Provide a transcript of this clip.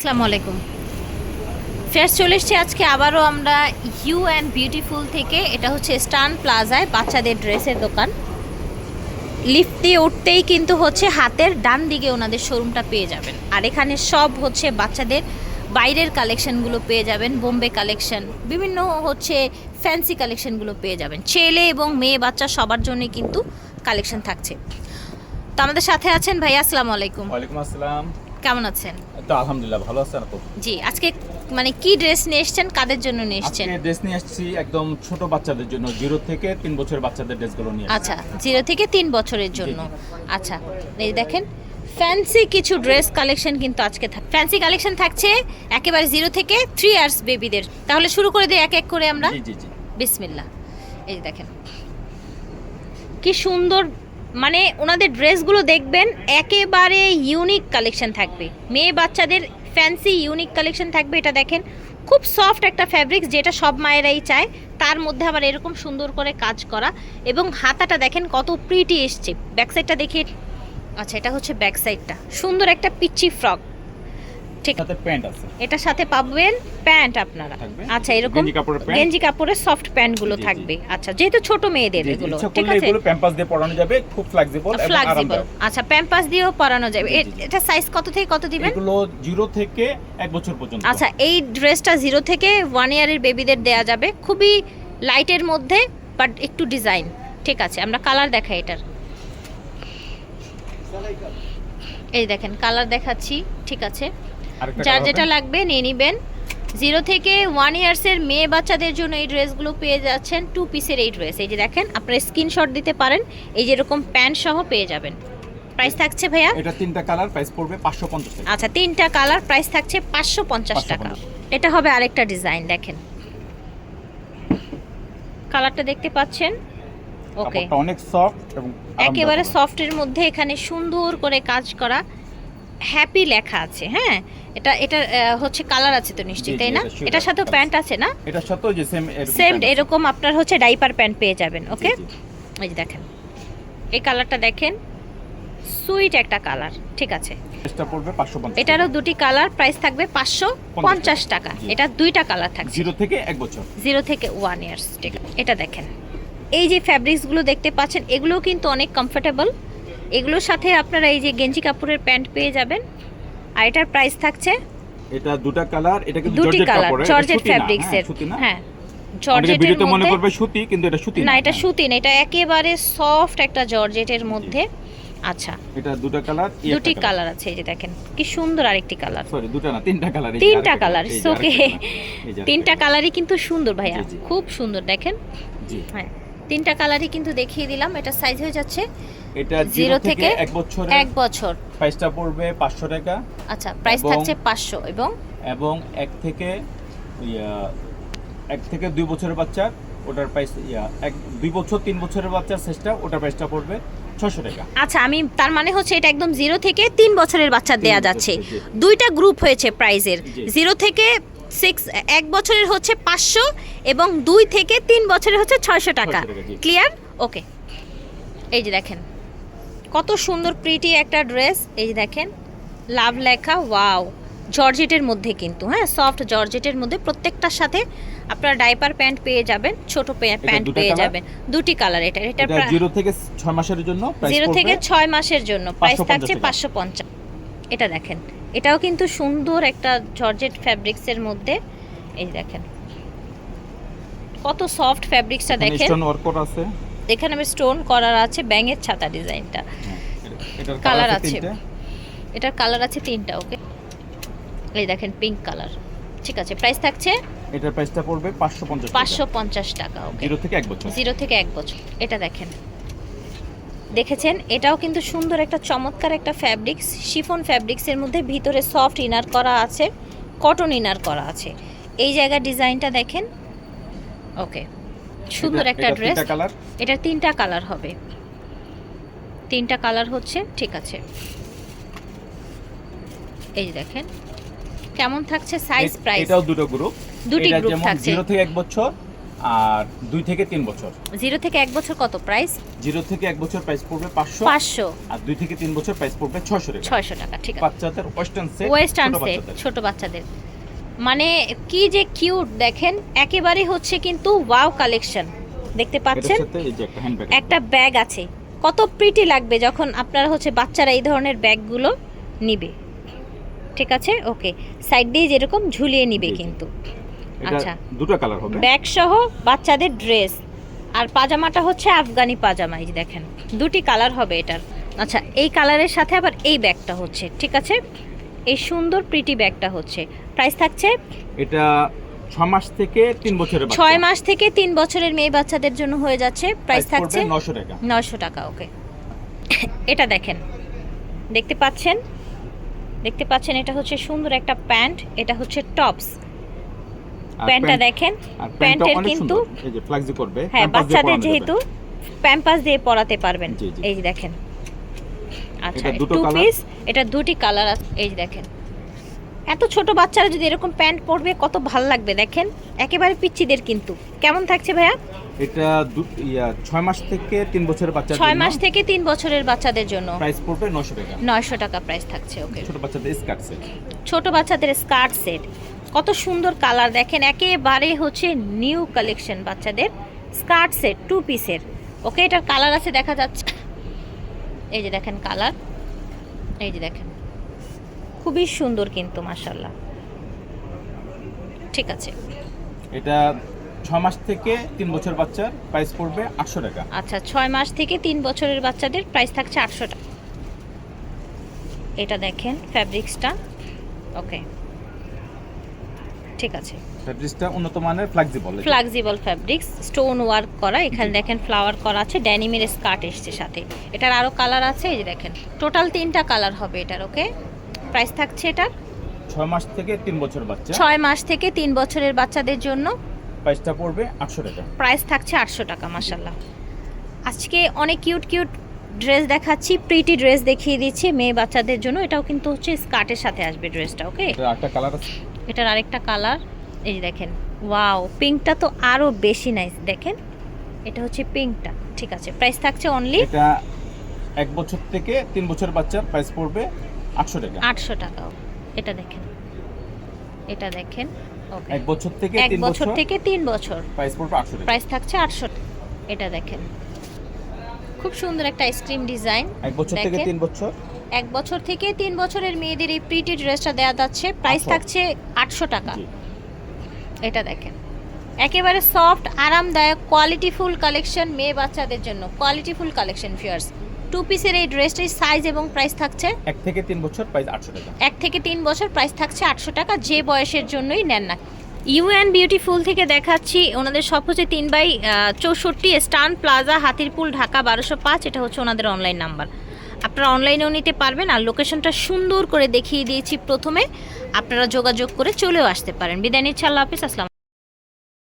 আসসালামু আলাইকুম। ফের চলে এসছি আজকে আবারও আমরা ইউ অ্যান্ড বিউটিফুল থেকে। এটা হচ্ছে স্টান প্লাজায় বাচ্চাদের ড্রেসের দোকান। লিফট দিয়ে উঠতেই কিন্তু হচ্ছে হাতের ডান দিকে ওনাদের শোরুমটা পেয়ে যাবেন। আর এখানে সব হচ্ছে বাচ্চাদের বাইরের কালেকশনগুলো পেয়ে যাবেন, বোম্বে কালেকশন, বিভিন্ন হচ্ছে ফ্যান্সি কালেকশনগুলো পেয়ে যাবেন। ছেলে এবং মেয়ে বাচ্চা সবার জন্য কিন্তু কালেকশন থাকছে। তো আমাদের সাথে আছেন ভাই আসসালামু আলাইকুম। ওয়ালাইকুম আসসালাম। কেমন আছেন? তো আলহামদুলিল্লাহ ভালো আছেন আপু? জি আজকে মানে কি ড্রেস নিয়ে এসেছেন? কাদের জন্য নিয়ে এসেছেন? আজকে ড্রেস নিয়ে এসেছি একদম ছোট বাচ্চাদের জন্য জিরো থেকে তিন বছরের বাচ্চাদের ড্রেসগুলো নিয়ে। আচ্ছা জিরো থেকে তিন বছরের জন্য। আচ্ছা এই দেখেন ফ্যান্সি কিছু ড্রেস কালেকশন কিন্তু আজকে ফ্যান্সি কালেকশন থাকছে একেবারে জিরো থেকে থ্রি ইয়ার্স বেবিদের তাহলে শুরু করে দিই এক এক করে আমরা। জি জি জি। বিসমিল্লা এই দেখেন কি সুন্দর মানে ওনাদের ড্রেসগুলো দেখবেন একেবারে ইউনিক কালেকশন থাকবে। মেয়ে বাচ্চাদের ফ্যান্সি ইউনিক কালেকশন থাকবে, এটা দেখেন। খুব সফট একটা ফ্যাব্রিক্স যেটা সব মায়েরাই চায়, তার মধ্যে আবার এরকম সুন্দর করে কাজ করা এবং হাতাটা দেখেন কত প্রিটি এসছে। ব্যাকসাইডটা দেখে আচ্ছা এটা হচ্ছে ব্যাকসাইডটা সুন্দর একটা পিচ্চি ফ্রক ঠিক। সাথে প্যান্ট আছে। এটার সাথে পাবেন প্যান্ট আপনারা। আচ্ছা এরকম গেঞ্জি কাপড়ের প্যান্ট। গেঞ্জি কাপড়ের সফট প্যান্টগুলো। থাকবে। আচ্ছা যেহেতু ছোট মেয়েদের এগুলো ঠিক আছে? এগুলো প্যাম্পাস দিয়ে পরানো যাবে খুব ফ্লেক্সিবল এবং আরামদায়ক। আচ্ছা প্যাম্পাস দিয়েও পরানো যাবে। এটা সাইজ কত থেকে কত দিবেন? এগুলো জিরো থেকে এক বছর পর্যন্ত। আচ্ছা এই ড্রেসটা জিরো থেকে ওয়ান ইয়ারের বেবিদের দেয়া যাবে। খুবই লাইটের মধ্যে বাট একটু ডিজাইন ঠিক আছে আমরা কালার দেখাই এটার। এই দেখেন কালার দেখাচ্ছি। ঠিক আছে। যার যেটা লাগবে নিয়ে নেবেন। জিরো থেকে ওয়ান ইয়ার্সের মেয়ে বাচ্চাদের জন্য এই ড্রেসগুলো পেয়ে যাচ্ছেন টু পিসের এই ড্রেস এই যে দেখেন আপনারা স্ক্রিনশট দিতে পারেন এই যেরকম প্যান্ট সহ পেয়ে যাবেন। প্রাইস থাকছে ভাইয়া? এটা তিনটা কালার প্রাইস পড়বে পাঁচশো পঞ্চাশ টাকা। আচ্ছা তিনটা কালার প্রাইস থাকছে পাঁচশো পঞ্চাশ টাকা। এটা হবে আরেকটা ডিজাইন দেখেন। কালারটা দেখতে পাচ্ছেন? ওকে অনেক সফট এবং একেবারে। সফটের মধ্যে এখানে সুন্দর করে কাজ করা হ্যাপি লেখা আছে হ্যাঁ? এটা এটা হচ্ছে কালার আছে তো নিশ্চয়ই তাই না? এটার সাথেও প্যান্ট আছে না? এটা সত্ত্বেও যে সেম সেম এরকম আপনার হচ্ছে ডাইপার প্যান্ট পেয়ে যাবেন ওকে এই যে দেখেন এই কালারটা দেখেন সুইট একটা কালার ঠিক আছে? এটা পড়বে পাঁচশো পঞ্চাশ এটারও দুটি কালার প্রাইস থাকবে পাঁচশো পঞ্চাশ টাকা। জি। এটা দুইটা কালার থাকছে। জিরো থেকে এক বছর। জিরো থেকে ওয়ান ইয়ার্স ঠিক এটা দেখেন। এই যে ফ্যাব্রিক্সগুলো দেখতে পাচ্ছেন এগুলোও কিন্তু অনেক কমফোর্টেবল এগুলোর সাথে আপনারা এই যে গেঞ্জি কাপড়ের প্যান্ট পেয়ে যাবেন। আর এটার প্রাইস থাকছে এটা দুটা কালার এটা কিন্তু দুটি কালার জর্জেট ফ্যাব্রিক্সের সুতি না। হ্যাঁ জর্জেটের ভিডিওতে মনে করবে সুতি কিন্তু এটা সুতি না এটা। সুতি না এটা একেবারে সফট একটা জর্জেটের মধ্যে। আচ্ছা। এটা দুটা কালার দুটি কালার। আছে এই যে দেখেন কি সুন্দর আরেকটি কালার। সরি দুটা না তিনটা কালার তিনটা কালার ওকে তিনটা কালারই কিন্তু সুন্দর ভাইয়া। খুব সুন্দর দেখেন। জি। হ্যাঁ তিনটা কালারই কিন্তু দেখিয়ে দিলাম এটা সাইজ হয়ে যাচ্ছে এটা জিরো জিরো থেকে থেকে এক বছর এক বছর। প্রাইসটা পড়বে পাঁচশো টাকা। আচ্ছা প্রাইস থাকছে পাঁচশো এবং? এবং এক থেকে ইয়া, এক থেকে দুই বছরের বাচ্চা ওটার প্রাইস ইয়া এক দুই বছর তিন বছরের বাচ্চার সাইজটা ওটার প্রাইসটা পড়বে ছশো টাকা। আচ্ছা আমি তার মানে হচ্ছে এটা একদম জিরো থেকে তিন বছরের বাচ্চা দেয়া যাচ্ছে। দুইটা গ্রুপ হয়েছে প্রাইজের। জিরো থেকে সিক্স এক বছরের হচ্ছে পাঁচশো এবং দুই থেকে তিন বছরের হচ্ছে ছয়শো টাকা। 600 টাকা, জি। ক্লিয়ার ওকে এই যে দেখেন। কত সুন্দর প্রিটি একটা ড্রেস এই যে দেখেন লাভ লেখা ওয়াও জর্জেটের মধ্যে কিন্তু হ্যাঁ সফট জর্জেটের মধ্যে প্রত্যেকটার সাথে আপনারা ডাইপার প্যান্ট পেয়ে যাবেন ছোট প্যান্ট পেয়ে যাবেন। দুটি কালার এটা এটা জিরো থেকে ছয় মাসের জন্য প্রাইস জিরো থেকে ছয় মাসের জন্য প্রাইস থাকছে। পাঁচশো পঞ্চাশ। এটা দেখেন এটাও কিন্তু সুন্দর একটা জর্জেট ফ্যাব্রিক্সের মধ্যে। এই দেখেন কত সফট ফ্যাব্রিক্সটা দেখেন। স্টোন ওয়ার্ক করা আছে। এখানে আমি স্টোন করার আছে ব্যাঙের ছাতা ডিজাইনটা। কালার আছে। এটার কালার আছে তিনটা ওকে এই দেখেন পিঙ্ক কালার ঠিক আছে প্রাইস থাকছে? এটার প্রাইসটা পড়বে পাঁচশো পঞ্চাশ পাঁচশো পঞ্চাশ টাকা ওকে জিরো থেকে এক বছর। জিরো থেকে এক বছর। এটা দেখেন। দেখেছেন? এটাও কিন্তু সুন্দর একটা চমৎকার একটা ফ্যাব্রিক্স শিফন ফ্যাব্রিক্সের মধ্যে ভিতরে সফট ইনার করা আছে কটন ইনার করা আছে। এই জায়গার ডিজাইনটা দেখেন। ওকে সুন্দর একটা ড্রেস। এটার তিনটা কালার হবে। তিনটা কালার হচ্ছে ঠিক আছে। এই যে দেখেন কেমন থাকছে সাইজ প্রাইস এটাও দুটো গ্রুপ দুটি group থাকছে। জিরো থেকে এক বছর আর দুই থেকে তিন বছর। জিরো থেকে এক বছর কত প্রাইস জিরো থেকে এক বছর প্রাইস পড়বে পাঁচশো। পাঁচশো। আর দুই থেকে তিন বছর প্রাইস পড়বে ছয়শো টাকা। ছয়শো টাকা ঠিক আছে। বাচ্চাদের ওয়েস্টার্ন সেট ওয়েস্টার্ন সেট ছোট বাচ্চাদের। মানে কি যে কিউট দেখেন একেবারে হচ্ছে কিন্তু ওয়াও কালেকশন দেখতে পাচ্ছেন? একটা ব্যাগ আছে। কত প্রিটি লাগবে যখন আপনারা হচ্ছে বাচ্চারা এই ধরনের ব্যাগগুলো নিবে। ঠিক আছে? ওকে। সাইড দিয়ে যেরকম ঝুলিয়ে নিবে। কিন্তু। আচ্ছা। দুটো কালার হবে। ব্যাগ সহ বাচ্চাদের ড্রেস আর পাজামাটা হচ্ছে আফগানি পাজামা এই দেখেন। দুটি কালার হবে এটার। আচ্ছা এই কালারের সাথে আবার এই ব্যাগটা হচ্ছে। ঠিক আছে? এই সুন্দর প্রিটি ব্যাগটা হচ্ছে। প্রাইস থাকছে? এটা ছ মাস থেকে তিন বছরের ছয় মাস থেকে তিন বছরের মেয়ে বাচ্চাদের জন্য হয়ে যাচ্ছে। প্রাইস থাকছে নশো টাকা। নশো টাকা ওকে এটা দেখেন। দেখতে পাচ্ছেন? দেখতে পাচ্ছেন এটা হচ্ছে সুন্দর একটা প্যান্ট। এটা হচ্ছে টপস। প্যান্টটা দেখেন। প্যান্টের কিন্তু ফ্লাক্সি করবে হ্যাঁ বাচ্চাদের যেহেতু প্যাম্পাস দিয়ে পরাতে পারবেন। এই যে দেখেন। আচ্ছা দুটো পিস এটা দুটি কালার এই দেখেন। এত ছোট বাচ্চারা যদি এরকম প্যান্ট পরবে কত ভালো লাগবে দেখেন। একেবারে পিচ্চিদের কিন্তু। কেমন থাকছে ভাইয়া? এটা ইয়া, ছয় মাস থেকে তিন বছরের বাচ্চা ছয় মাস থেকে তিন বছরের বাচ্চাদের জন্য। প্রাইস পড়বে নশো টাকা। নয়শো টাকা প্রাইস থাকছে ওকে ছোট বাচ্চাদের স্কার্ট সেট ছোট বাচ্চাদের স্কার্ট সেট কত সুন্দর কালার দেখেন। একেবারে হচ্ছে নিউ কালেকশন বাচ্চাদের। স্কার্ট সেট টু পিসের ওকে এটার কালার আছে দেখা যাচ্ছে। এই যে দেখেন কালার এই যে দেখেন। খুবই সুন্দর কিন্তু মাশাল্লাহ ঠিক আছে। এটা ছয় মাস থেকে তিন বছর বাচ্চার প্রাইস পড়বে আটশো টাকা। আচ্ছা ছয় মাস থেকে তিন বছরের বাচ্চাদের প্রাইস থাকছে আটশো টাকা। এটা দেখেন ফ্যাব্রিক্সটা ওকে ঠিক আছে। ফ্যাব্রিক্সটা উন্নত মানের flexible flexible fabrics stone work করা এখানে দেখেন ফ্লাওয়ার করা আছে ড্যানিমের স্কার্ট এসছে সাথে। এটার আরও কালার আছে এই যে দেখেন টোটাল তিনটা কালার হবে এটার ওকে প্রাইস থাকছে এটার? ছয় মাস থেকে তিন বছর বাচ্চা। ছয় মাস থেকে তিন বছরের বাচ্চাদের জন্য। প্রাইসটা পড়বে আটশো টাকা। প্রাইস থাকছে আটশো টাকা মাসাল্লাহ আজকে অনেক কিউট কিউট ড্রেস দেখাচ্ছি প্রিটি ড্রেস দেখিয়ে দিচ্ছি মেয়ে বাচ্চাদের জন্য। এটাও কিন্তু হচ্ছে স্কার্টের সাথে আসবে ড্রেসটা ওকে একটা কালার আছে। এটার আরেকটা কালার এই যে দেখেন ওয়াও পিঙ্কটা তো আরও বেশি নাইস দেখেন এটা হচ্ছে পিঙ্কটা ঠিক আছে প্রাইস থাকছে অনলি এটা এক বছর থেকে তিন বছর বাচ্চার প্রাইস পড়বে আটশো টাকা। আটশো টাকা এটা দেখেন এটা দেখেন ওকে এক বছর থেকে এক তিন বছর থেকে তিন বছর প্রাইস পড়বে আটশো টাকা। প্রাইস থাকছে আটশো এটা দেখেন খুব সুন্দর একটা আইসক্রিম ডিজাইন এক বছর থেকে তিন বছর। এক বছর থেকে তিন বছরের মেয়েদের এই প্রিটি ড্রেসটা দেওয়া যাচ্ছে। প্রাইস আচ্ছা। থাকছে আটশো টাকা। এটা দেখেন। একেবারে সফট আরামদায়ক কোয়ালিটিফুল কালেকশন মেয়ে বাচ্চাদের জন্য। কোয়ালিটিফুল কালেকশন ফিয়ার্স টু পিসের এই ড্রেসটির সাইজ এবং প্রাইস থাকছে। এক থেকে তিন বছর প্রাইস আটশো টাকা। এক থেকে তিন বছর প্রাইস থাকছে আটশো টাকা যে বয়সের জন্যই নেন না। ইউ অ্যান্ড বিউটিফুল থেকে দেখাচ্ছি ওনাদের সব হচ্ছে তিন বাই চৌষট্টি স্টান প্লাজা হাতিরপুল ঢাকা বারোশো পাঁচ। এটা হচ্ছে ওনাদের অনলাইন নাম্বার আপনারা অনলাইনেও নিতে পারবেন আর লোকেশনটা সুন্দর করে দেখিয়ে দিয়েছি প্রথমে। আপনারা যোগাযোগ করে চলেও আসতে পারেন। বিদায় নিচ্ছি, আল্লাহ হাফিজ, আসসালাম